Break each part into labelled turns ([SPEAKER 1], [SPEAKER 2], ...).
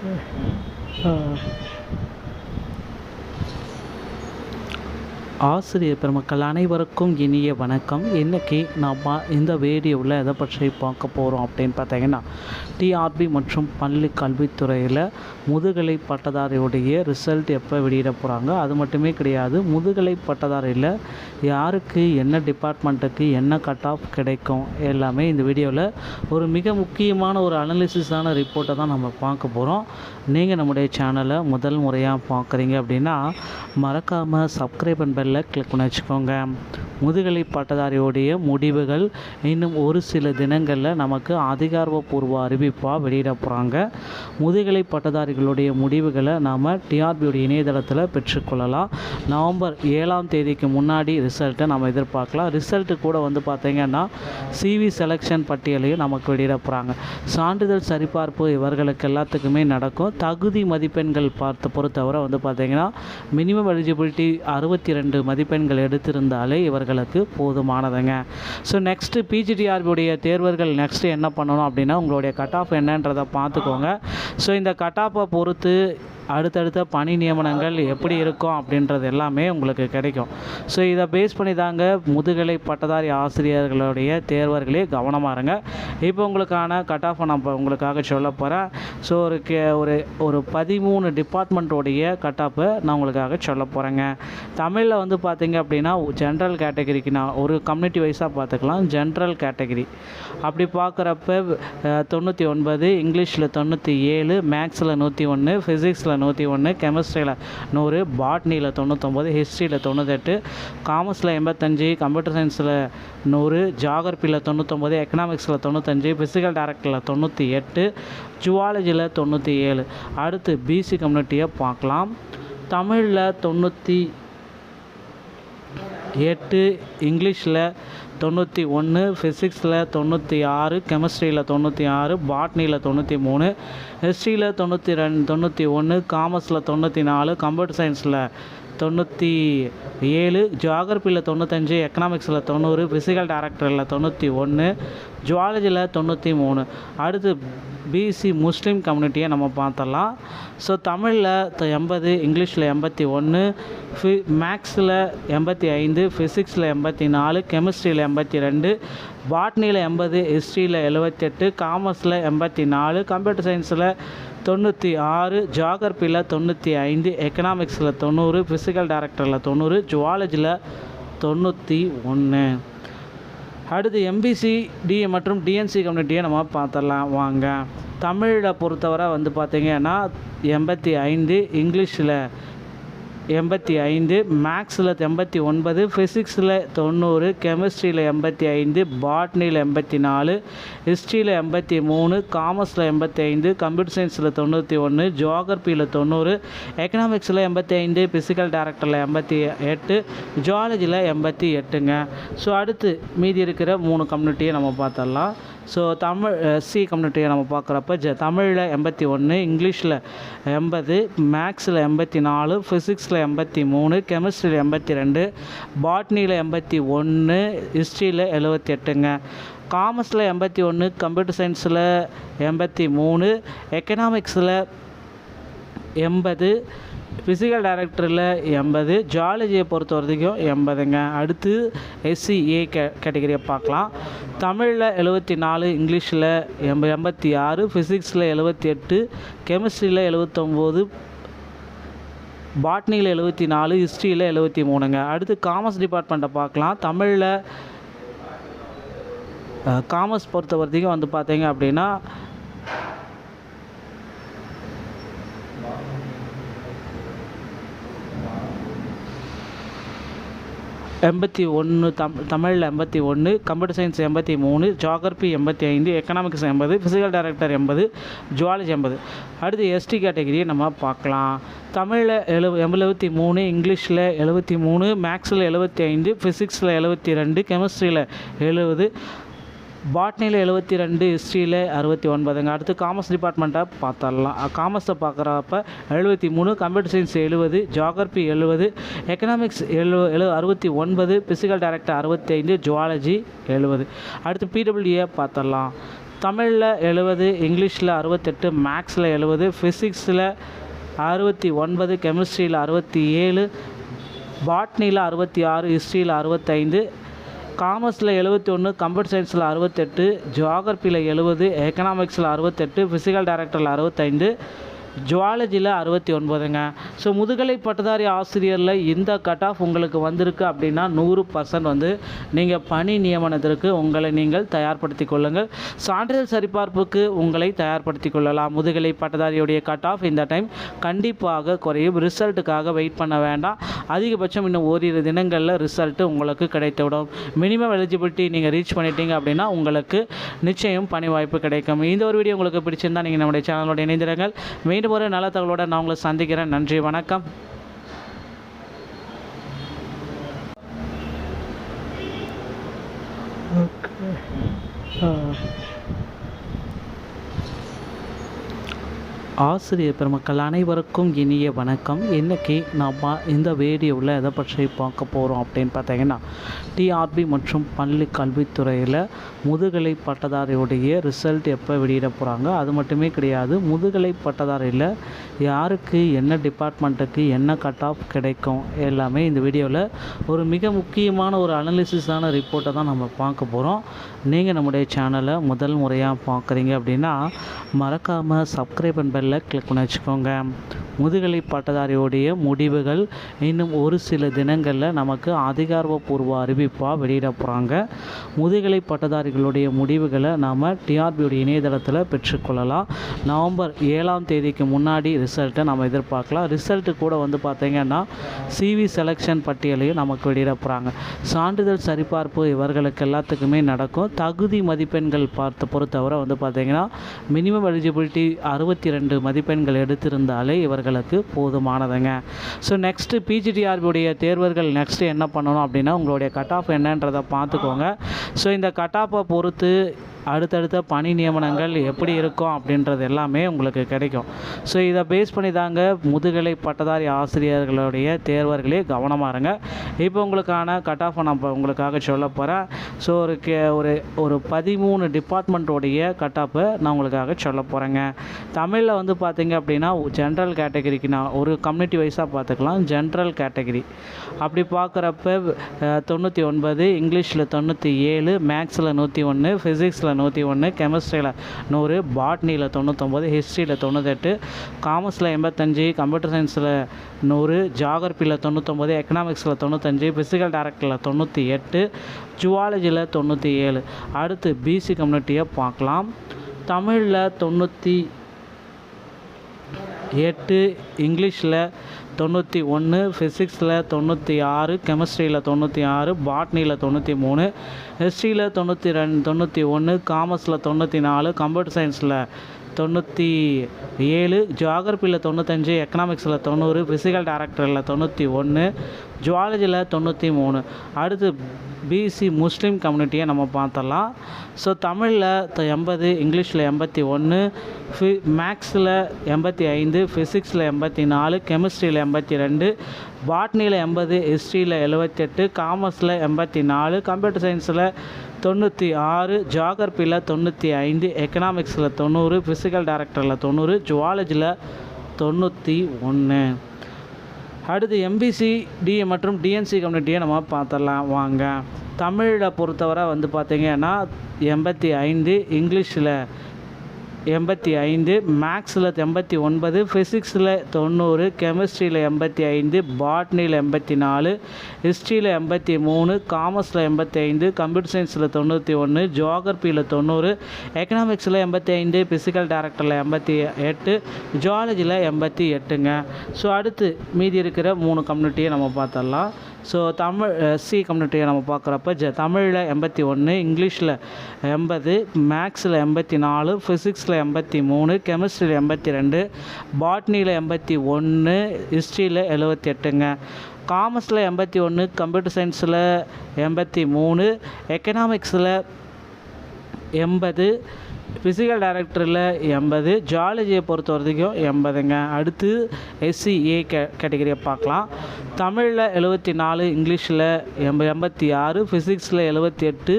[SPEAKER 1] 嗯。嗯 ஆசிரியர் பெருமக்கள் அனைவருக்கும் இனிய வணக்கம். இன்றைக்கி நாம் இந்த வீடியோவில் எதை பற்றி பார்க்க போகிறோம் அப்படின்னு பார்த்தீங்கன்னா டிஆர்பி மற்றும் பள்ளி கல்வித்துறையில் முதுகலை பட்டதாரியுடைய ரிசல்ட் எப்போ வெளியிட போகிறாங்க அது மட்டுமே கிடையாது முதுகலை பட்டதாரியில் யாருக்கு என்ன டிபார்ட்மெண்ட்டுக்கு என்ன கட் ஆஃப் கிடைக்கும்? எல்லாமே இந்த வீடியோவில் ஒரு மிக முக்கியமான ஒரு அனலிசிஸான ரிப்போர்ட்டை தான் நம்ம பார்க்க போகிறோம் நீங்கள் நம்முடைய சேனலை முதல் முறையாக பார்க்குறீங்க அப்படின்னா மறக்காமல் சப்ஸ்கிரைப் அண்ட் பெல்லை கிளிக் பண்ணி வச்சுக்கோங்க. முதுகலை பட்டதாரியோடைய முடிவுகள் இன்னும் ஒரு சில தினங்களில் நமக்கு அதிகாரப்பூர்வ அறிவிப்பாக வெளியிட போகிறாங்க முதுகலை பட்டதாரிகளுடைய முடிவுகளை நாம் டிஆர்பியுடைய இணையதளத்தில் பெற்றுக்கொள்ளலாம். நவம்பர் ஏழாம் தேதிக்கு முன்னாடி ரிசல்ட்டை நம்ம எதிர்பார்க்கலாம். ரிசல்ட்டு கூட வந்து பார்த்திங்கன்னா சிவி செலெக்ஷன் பட்டியலையும் நமக்கு வெளியிட போகிறாங்க சான்றிதழ் சரிபார்ப்பு இவர்களுக்கு எல்லாத்துக்குமே நடக்கும். தகுதி மதிப்பெண்கள் பார்த்து பொறுத்தவரை வந்து பார்த்திங்கன்னா மினிமம் எலிஜிபிலிட்டி அறுபத்தி ரெண்டு மதிப்பெண்கள் எடுத்திருந்தாலே இவர்களுக்கு போதுமானதுங்க. ஸோ நெக்ஸ்ட்டு பிஜிடிஆர்பியுடைய தேர்வர்கள் நெக்ஸ்ட்டு என்ன பண்ணணும் அப்படின்னா உங்களுடைய கட் ஆஃப் என்னன்றதை பார்த்துக்கோங்க. ஸோ இந்த கட் ஆஃபை பொறுத்து அடுத்தடுத்த பணி நியமனங்கள் எப்படி இருக்கும் அப்படின்றது எல்லாமே உங்களுக்கு கிடைக்கும். ஸோ இதை பேஸ் பண்ணி தாங்க முதுகலை பட்டதாரி ஆசிரியர்களுடைய தேர்வர்களே கவனமாக இருங்க. இப்போ உங்களுக்கான கட் ஆஃப் நான் இப்போ உங்களுக்காக சொல்ல போகிறேன் ஸோ ஒரு கே ஒரு ஒரு பதிமூணு டிபார்ட்மெண்ட்டோடைய கட் ஆஃபை நான் உங்களுக்காக சொல்ல போகிறேங்க தமிழில் வந்து பார்த்தீங்க அப்படின்னா ஜென்ரல் கேட்டகரிக்கு நான் ஒரு கம்யூனிட்டி வைஸாக பார்த்துக்கலாம் ஜென்ரல் கேட்டகரி அப்படி பார்க்குறப்ப தொண்ணூற்றி ஒன்பது இங்கிலீஷில் தொண்ணூற்றி ஏழு மேக்ஸில் நூற்றி ஒன்று ஃபிசிக்ஸில் நூற்றி ஒன்று கெமிஸ்ட்ரியில் நூறு பாட்னியில் தொண்ணூத்தொம்பது ஹிஸ்ட்ரியில் தொண்ணூத்தெட்டு காமர்ஸில் எண்பத்தஞ்சு கம்ப்யூட்டர் சயின்ஸில் நூறு ஜாகிரபியில் தொண்ணூத்தொம்பது எக்கனாமிக்ஸில் தொண்ணூத்தஞ்சு ஃபிசிக்கல் டேரக்டரில் தொண்ணூற்றி எட்டு ஜுவாலஜியில் தொண்ணூற்றி ஏழு. அடுத்து பிசி கம்யூனிட்டியை பார்க்கலாம். தமிழில் தொண்ணூற்றி எட்டு இங்கிலீஷில் தொண்ணூற்றி ஒன்று ஃபிசிக்ஸில் தொண்ணூற்றி ஆறு கெமிஸ்ட்ரியில் தொண்ணூற்றி ஆறு பாட்னியில் தொண்ணூற்றி மூணு ஹிஸ்ட்ரியில் தொண்ணூற்றி ரெண்டு தொண்ணூற்றி ஒன்று காமர்ஸில் தொண்ணூற்றி நாலு கம்ப்யூட்டர் சயின்ஸில் தொண்ணூற்றி ஏழு ஜியாகிரபியில் தொண்ணூத்தஞ்சு எக்கனாமிக்ஸில் தொண்ணூறு ஃபிசிக்கல் டேரக்டரில் தொண்ணூற்றி ஒன்று ஜுவாலஜியில் தொண்ணூற்றி மூணு. அடுத்து பிசி முஸ்லீம் கம்யூனிட்டியை நம்ம பார்த்தலாம் ஸோ தமிழில் எண்பது இங்கிலீஷில் எண்பத்தி ஒன்று ஃபி மேக்ஸில் எண்பத்தி ஐந்து ஃபிசிக்ஸில் எண்பத்தி நாலு கெமிஸ்ட்ரியில் எண்பத்தி ரெண்டு பாட்னியில் எண்பது ஹிஸ்ட்ரியில் எழுபத்தெட்டு காமர்ஸில் எண்பத்தி நாலு கம்ப்யூட்டர் சயின்ஸில் தொண்ணூற்றி ஆறு ஜாகிரபியில் தொண்ணூற்றி ஐந்து எக்கனாமிக்ஸில் தொண்ணூறு ஃபிசிக்கல் டேரக்டரில் தொண்ணூறு ஜுவாலஜியில் தொண்ணூற்றி ஒன்று அடுத்து எம்பிசி டிஏ மற்றும் டிஎன்சி கம்யூனிட்டியை நம்ம பார்த்துடலாம். வாங்க. தமிழில் பொறுத்தவரை வந்து பார்த்திங்கன்னா எண்பத்தி ஐந்து இங்கிலீஷில் எண்பத்தி ஐந்து மேக்ஸில் எண்பத்தி ஒன்பது ஃபிசிக்ஸில் தொண்ணூறு கெமிஸ்ட்ரியில் எண்பத்தி ஐந்து பாட்னியில் எண்பத்தி நாலு ஹிஸ்ட்ரியில் எண்பத்தி மூணு காமர்ஸில் எண்பத்தி ஐந்து கம்ப்யூட்டர் சயின்ஸில் தொண்ணூற்றி ஒன்று ஜியாகிரபியில் தொண்ணூறு எக்கனாமிக்ஸில் எண்பத்தி ஐந்து ஃபிசிக்கல் டேரக்டரில் எண்பத்தி எட்டு ஜுவாலஜியில் எண்பத்தி எட்டுங்க. ஸோ அடுத்து மீதி இருக்கிற மூணு கம்யூனிட்டியை நம்ம பார்த்துடலாம். ஸோ தமிழ் சி கம்யூனிட்டியை நம்ம பார்க்குறப்ப ஜ தமிழில் எண்பத்தி ஒன்று இங்கிலீஷில் எண்பது மேக்ஸில் எண்பத்தி நாலு ஃபிசிக்ஸில் எண்பத்தி மூணு கெமிஸ்ட்ரியில் எண்பத்தி ரெண்டு பாட்னியில் எண்பத்தி ஒன்று ஹிஸ்ட்ரியில் எழுபத்தி எட்டுங்க. காமர்ஸில் எண்பத்தி ஒன்று கம்ப்யூட்டர் சயின்ஸில் எண்பத்தி மூணு எக்கனாமிக்ஸில் எண்பது ஃபிசிக்கல் டைரக்டரில் எண்பது ஜாலஜியை பொறுத்த வரைக்கும் எண்பதுங்க. அடுத்து எஸ்சி ஏ கே கேட்டகரியை பார்க்கலாம். தமிழில் எழுபத்தி நாலு இங்கிலீஷில் எண்ப எண்பத்தி ஆறு ஃபிசிக்ஸில் எழுபத்தி எட்டு கெமிஸ்ட்ரியில் எழுபத்தொம்போது பாட்னியில் எழுபத்தி நாலு ஹிஸ்ட்ரியில் எழுபத்தி மூணுங்க அடுத்து காமர்ஸ் டிபார்ட்மெண்ட்டை பார்க்கலாம். தமிழில் காமர்ஸ் பொறுத்த வரைக்கும் வந்து பார்த்தீங்க அப்படின்னா எண்பத்தி ஒன்று தம் தமிழில் எண்பத்தி ஒன்று கம்ப்யூட்டர் சயின்ஸ் எண்பத்தி மூணு ஜாகிரபி எண்பத்தி ஐந்து எக்கனாமிக்ஸ் எண்பது ஃபிசிக்கல் டைரக்டர் எண்பது ஜுவாலஜி எண்பது. அடுத்து எஸ்டி கேட்டகரியை நம்ம பார்க்கலாம். தமிழில் எழு எழுபத்தி மூணு இங்கிலீஷில் எழுபத்தி மூணு மேக்ஸில் எழுபத்தி ஐந்து ஃபிசிக்ஸில் எழுபத்தி ரெண்டு கெமிஸ்ட்ரியில் எழுபது. பாட்னியில் எழுபத்தி ரெண்டு ஹிஸ்ட்ரியில் அறுபத்தி ஒன்பதுங்க அடுத்து காமர்ஸ் டிபார்ட்மெண்ட்டை பார்த்துடலாம் காமர்ஸை பார்க்குறப்ப எழுபத்தி மூணு கம்ப்யூட்டர் சயின்ஸ் எழுபது ஜாகிரபி எழுபது எக்கனாமிக்ஸ் எழு எழு அறுபத்தி ஒன்பது ஃபிசிக்கல் டைரக்டர் அறுபத்தி ஐந்து ஜுவாலஜி எழுபது அடுத்து பிடபிள்யூஏ பார்த்துடலாம் தமிழில் எழுபது இங்கிலீஷில் அறுபத்தெட்டு மேக்ஸில் எழுபது ஃபிசிக்ஸில் அறுபத்தி ஒன்பது கெமிஸ்ட்ரியில் அறுபத்தி ஏழு பாட்னியில் அறுபத்தி ஆறு ஹிஸ்ட்ரியில் அறுபத்தைந்து காமர்ஸில் எழுபத்தி ஒன்று கம்ப்யூட்டர் சயின்ஸில் அறுபத்தெட்டு ஜியாகிரபியில் எழுபது எக்கனாமிக்ஸில் அறுபத்தெட்டு ஃபிசிக்கல் டைரக்டரில் அறுபத்தைந்து ஜுவாலஜியில் அறுபத்தி ஒன்பதுங்க. ஸோ முதுகலை பட்டதாரி ஆசிரியரில் இந்த கட் ஆஃப் உங்களுக்கு வந்திருக்கு அப்படின்னா நூறு பர்சன்ட் வந்து நீங்கள் பணி நியமனத்திற்கு உங்களை நீங்கள் தயார்படுத்தி கொள்ளுங்கள். சான்றிதழ் சரிபார்ப்புக்கு உங்களை தயார்படுத்தி கொள்ளலாம். முதுகலை பட்டதாரியுடைய கட் ஆஃப் இந்த டைம் கண்டிப்பாக குறையும். ரிசல்ட்டுக்காக வெயிட் பண்ண வேண்டாம். அதிகபட்சம் இன்னும் ஓரிரு தினங்களில் ரிசல்ட்டு உங்களுக்கு கிடைத்துவிடும். மினிமம் எலிஜிபிலிட்டி நீங்கள் ரீச் பண்ணிட்டீங்க அப்படின்னா உங்களுக்கு நிச்சயம் பணி வாய்ப்பு கிடைக்கும். இந்த ஒரு வீடியோ உங்களுக்கு பிடிச்சிருந்தால் நீங்கள் நம்முடைய சேனலோட இணைந்திருங்கள். மீண்டும் ஒரு நல்ல தகவலோட நான் உங்களை சந்திக்கிறேன். நன்றி வணக்கம். ஆசிரியர் பெருமக்கள் அனைவருக்கும் இனிய வணக்கம். இன்றைக்கி நாம் இந்த வீடியோவில் எதை பற்றி பார்க்க போகிறோம் அப்படின்னு பார்த்தீங்கன்னா டிஆர்பி மற்றும் பள்ளி கல்வித்துறையில் முதுகலை பட்டதாரியுடைய ரிசல்ட் எப்போ வெளியிட போகிறாங்க அது மட்டுமே கிடையாது முதுகலை பட்டதாரியில் யாருக்கு என்ன டிபார்ட்மெண்ட்டுக்கு என்ன கட் ஆஃப் கிடைக்கும்? எல்லாமே இந்த வீடியோவில் ஒரு மிக முக்கியமான ஒரு அனலிசிஸான ரிப்போர்ட்டை தான் நம்ம பார்க்க போகிறோம் நீங்கள் நம்முடைய சேனலை முதல் முறையாக பார்க்குறீங்க அப்படின்னா மறக்காமல் சப்ஸ்கிரைப் அண்ட் பெல்லை கிளிக் பண்ணி வச்சுக்கோங்க. முதுகலை பட்டதாரியுடைய முடிவுகள் இன்னும் ஒரு சில தினங்களில் நமக்கு அதிகாரப்பூர்வ அறிவிப்பாக வெளியிட போகிறாங்க முதுகலை பட்டதாரிகளுடைய முடிவுகளை நாம் டிஆர்பியுடைய இணையதளத்தில் பெற்றுக்கொள்ளலாம் நவம்பர் ஏழாம் தேதிக்கு முன்னாடி ரிசல்ட்டை நம்ம எதிர்பார்க்கலாம். ரிசல்ட்டு கூட வந்து பார்த்திங்கன்னா சிவி செலெக்ஷன் பட்டியலையும் நமக்கு வெளியிட போகிறாங்க சான்றிதழ் சரிபார்ப்பு இவர்களுக்கு எல்லாத்துக்குமே நடக்கும். தகுதி மதிப்பெண்கள் பார்த்து பொறுத்தவரை வந்து பார்த்திங்கன்னா மினிமம் எலிஜிபிலிட்டி அறுபத்தி ரெண்டு மதிப்பெண்கள் எடுத்திருந்தாலே இவர்கள் இவர்களுக்கு போதுமானதுங்க. ஸோ நெக்ஸ்ட்டு பிஜிடிஆர்பியுடைய தேர்வர்கள் நெக்ஸ்ட்டு என்ன பண்ணணும் அப்படின்னா உங்களுடைய கட் ஆஃப் என்னன்றதை பார்த்துக்கோங்க. ஸோ இந்த கட் ஆஃபை பொறுத்து அடுத்தடுத்த பணி நியமனங்கள் எப்படி இருக்கும் அப்படின்றது எல்லாமே உங்களுக்கு கிடைக்கும். ஸோ இதை பேஸ் பண்ணி தாங்க முதுகலை பட்டதாரி ஆசிரியர்களுடைய தேர்வர்களே கவனமாக இருங்க. இப்போ உங்களுக்கான கட் ஆஃப் நான் இப்போ உங்களுக்காக சொல்ல போகிறேன் ஸோ ஒரு கே ஒரு ஒரு பதிமூணு டிபார்ட்மெண்ட்டோடைய கட் ஆஃபை நான் உங்களுக்காக சொல்ல போகிறேங்க தமிழில் வந்து பார்த்திங்க அப்படின்னா ஜென்ரல் கேட்டகரிக்கு நான் ஒரு கம்யூனிட்டி வைஸாக பார்த்துக்கலாம் ஜென்ரல் கேட்டகரி அப்படி பார்க்குறப்ப தொண்ணூற்றி ஒன்பது இங்கிலீஷில் தொண்ணூற்றி ஏழு மேக்ஸில் நூற்றி ஒன்று ஃபிசிக்ஸில் நூற்றி ஒன்று கெமிஸ்ட்ரியில் நூறு பாட்னியில் தொண்ணூத்தொம்பது ஹிஸ்ட்ரியில் தொண்ணூத்தெட்டு காமர்ஸில் எண்பத்தஞ்சு கம்ப்யூட்டர் சயின்ஸில் நூறு ஜாகிரபியில் தொண்ணூத்தொம்பது எக்கனாமிக்ஸில் தொண்ணூத்தஞ்சு ஃபிசிக்கல் டேரக்டரில் தொண்ணூற்றி எட்டு ஜுவாலஜியில் தொண்ணூற்றி ஏழு அடுத்து பிசி கம்யூனிட்டியை பார்க்கலாம். தமிழில் தொண்ணூற்றி எட்டு இங்கிலீஷில் தொண்ணூற்றி ஒன்று ஃபிசிக்ஸில் தொண்ணூற்றி ஆறு கெமிஸ்ட்ரியில் தொண்ணூற்றி ஆறு பாட்னியில் தொண்ணூற்றி மூணு ஹிஸ்ட்ரியில் தொண்ணூற்றி ரெண்டு தொண்ணூற்றி ஒன்று காமர்ஸில் தொண்ணூற்றி நாலு கம்ப்யூட்டர் சயின்ஸில் தொண்ணூற்றி ஏழு ஜியாகிரபியில் தொண்ணூத்தஞ்சு எக்கனாமிக்ஸில் தொண்ணூறு ஃபிசிக்கல் டேரக்டரில் தொண்ணூற்றி ஒன்று ஜுவாலஜியில் தொண்ணூற்றி மூணு. அடுத்து பிசி முஸ்லீம் கம்யூனிட்டியை நம்ம பார்த்துடலாம். ஸோ தமிழில் எண்பது இங்கிலீஷில் எண்பத்தி ஒன்று ஃபி மேக்ஸில் எண்பத்தி ஐந்து ஃபிசிக்ஸில் எண்பத்தி நாலு கெமிஸ்ட்ரியில் எண்பத்தி ரெண்டு பாட்னியில் எண்பது ஹிஸ்ட்ரியில் எழுபத்தெட்டு காமர்ஸில் எண்பத்தி நாலு கம்ப்யூட்டர் சயின்ஸில் தொண்ணூற்றி ஆறு ஜாகிரபியில் தொண்ணூற்றி ஐந்து எக்கனாமிக்ஸில் தொண்ணூறு ஃபிசிக்கல் டேரக்டரில் தொண்ணூறு ஜுவாலஜியில் தொண்ணூற்றி ஒன்று அடுத்து எம்பிசி டிஏ மற்றும் டிஎன்சி கம்யூனிட்டியை நம்ம பார்த்துடலாம் வாங்க. தமிழில் பொறுத்தவரை வந்து பார்த்திங்கன்னா எண்பத்தி ஐந்து இங்கிலீஷில் எண்பத்தி ஐந்து மேக்ஸில் எண்பத்தி ஒன்பது ஃபிசிக்ஸில் தொண்ணூறு கெமிஸ்ட்ரியில் எண்பத்தி ஐந்து பாட்னியில் எண்பத்தி நாலு ஹிஸ்ட்ரியில் எண்பத்தி மூணு காமர்ஸில் எண்பத்தி ஐந்து கம்ப்யூட்டர் சயின்ஸில் தொண்ணூற்றி ஒன்று ஜியாகிரபியில் தொண்ணூறு எக்கனாமிக்ஸில் எண்பத்தி ஐந்து ஃபிசிக்கல் டேரக்டரில் எண்பத்தி எட்டு ஜுவாலஜியில் எண்பத்தி எட்டுங்க. ஸோ அடுத்து மீதி இருக்கிற மூணு கம்யூனிட்டியை நம்ம பார்த்துடலாம். ஸோ தமிழ் எஸ்சி கம்யூனிட்டியை நம்ம பார்க்குறப்ப ஜ தமிழில் எண்பத்தி ஒன்று இங்கிலீஷில் எண்பது மேக்ஸில் எண்பத்தி நாலு ஃபிசிக்ஸில் எண்பத்தி மூணு கெமிஸ்ட்ரியில் எண்பத்தி ரெண்டு பாட்னியில் எண்பத்தி ஒன்று ஹிஸ்ட்ரியில் எழுபத்தி எட்டுங்க. காமர்ஸில் எண்பத்தி ஒன்று கம்ப்யூட்டர் சயின்ஸில் எண்பத்தி மூணு எக்கனாமிக்ஸில் எண்பது ஃபிசிக்கல் டைரக்டரில் எண்பது ஜாலஜியை பொறுத்த வரைக்கும் எண்பதுங்க. அடுத்து எஸ்சி ஏ கே கேட்டகரியை பார்க்கலாம். தமிழில் எழுபத்தி நாலு இங்கிலீஷில் எண்ப எண்பத்தி ஆறு ஃபிசிக்ஸில் எழுபத்தி எட்டு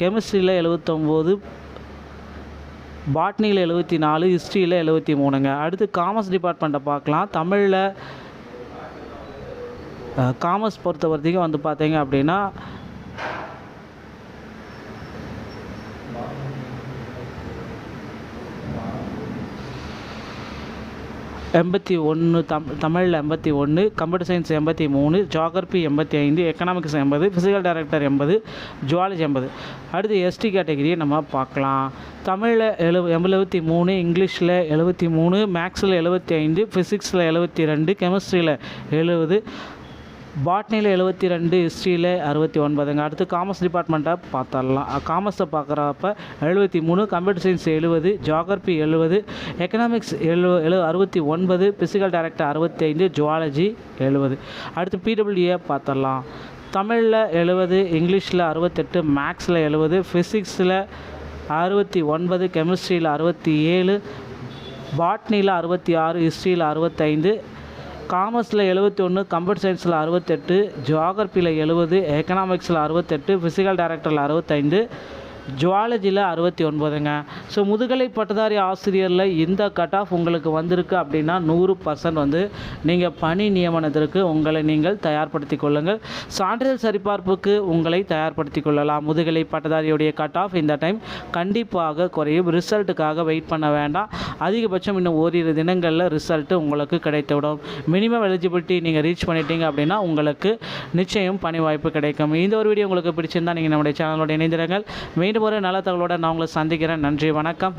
[SPEAKER 1] கெமிஸ்ட்ரியில் எழுபத்தொம்போது பாட்னியில் எழுபத்தி நாலு ஹிஸ்ட்ரியில் எழுபத்தி மூணுங்க அடுத்து காமர்ஸ் டிபார்ட்மெண்ட்டை பார்க்கலாம். தமிழில் காமர்ஸ் பொறுத்த வரைக்கும் வந்து பார்த்தீங்க அப்படின்னா எண்பத்தி ஒன்று தம் தமிழில் எண்பத்தி ஒன்று கம்ப்யூட்டர் சயின்ஸ் எண்பத்தி மூணு ஜாகிரபி எண்பத்தி ஐந்து எக்கனாமிக்ஸ் எண்பது ஃபிசிக்கல் டைரக்டர் எண்பது ஜுவாலஜி எண்பது. அடுத்து எஸ்டி கேட்டகரியை நம்ம பார்க்கலாம். தமிழில் எழு எழுபத்தி மூணு இங்கிலீஷில் எழுபத்தி மூணு மேக்ஸில் எழுபத்தி ஐந்து ஃபிசிக்ஸில் எழுபத்தி ரெண்டு கெமிஸ்ட்ரியில் எழுபது. பாட்னியில் எழுபத்தி ரெண்டு ஹிஸ்ட்ரியில் அறுபத்தி ஒன்பதுங்க. அடுத்து காமர்ஸ் டிபார்ட்மெண்ட்டை பார்த்தரலாம் காமர்ஸை பார்க்குறப்ப எழுபத்தி மூணு கம்ப்யூட்டர் சயின்ஸ் எழுபது ஜாகிரபி எழுபது எக்கனாமிக்ஸ் எழு எழு அறுபத்தி ஒன்பது பிசிக்கல் டைரக்டர் அறுபத்தி ஐந்து ஜுவாலஜி எழுபது அடுத்து பிடபிள்யூஏ பார்த்தரலாம் தமிழில் எழுபது இங்கிலீஷில் அறுபத்தெட்டு மேக்ஸில் எழுபது ஃபிசிக்ஸில் அறுபத்தி ஒன்பது கெமிஸ்ட்ரியில் அறுபத்தி ஏழு பாட்னியில் அறுபத்தி ஆறு ஹிஸ்ட்ரியில் அறுபத்தைந்து காமர்ஸில் எழுபத்தி ஒன்று கம்ப்யூட்டர் சயின்ஸில் அறுபத்தெட்டு ஜியாகிரபியில் எழுபது எக்கனாமிக்ஸில் அறுபத்தெட்டு ஃபிசிக்கல் டைரக்டரில் அறுபத்தைந்து ஜுவாலஜியில் அறுபத்தி ஒன்பதுங்க ஸோ முதுகலை பட்டதாரி ஆசிரியரில் இந்த கட் ஆஃப் உங்களுக்கு வந்திருக்கு அப்படின்னா நூறு பர்சன்ட் வந்து நீங்கள் பணி நியமனத்திற்கு உங்களை நீங்கள் தயார்படுத்தி கொள்ளுங்கள். சான்றிதழ் சரிபார்ப்புக்கு உங்களை தயார்படுத்தி கொள்ளலாம். முதுகலை பட்டதாரியுடைய கட் ஆஃப் இந்த டைம் கண்டிப்பாக குறையும். ரிசல்ட்டுக்காக வெயிட் பண்ண வேண்டாம். அதிகபட்சம் இன்னும் ஓரிரு தினங்களில் ரிசல்ட்டு உங்களுக்கு கிடைத்துவிடும். மினிமம் எலிஜிபிலிட்டி நீங்கள் ரீச் பண்ணிட்டீங்க அப்படின்னா உங்களுக்கு நிச்சயம் பணி வாய்ப்பு கிடைக்கும். இந்த ஒரு வீடியோ உங்களுக்கு பிடிச்சிருந்தா நீங்கள் நம்முடைய சேனலோட இணைந்திருங்கள். மீண்டும் ஒரு நல்ல தகவலோட நான் உங்களை சந்திக்கிறேன். நன்றி வணக்கம்.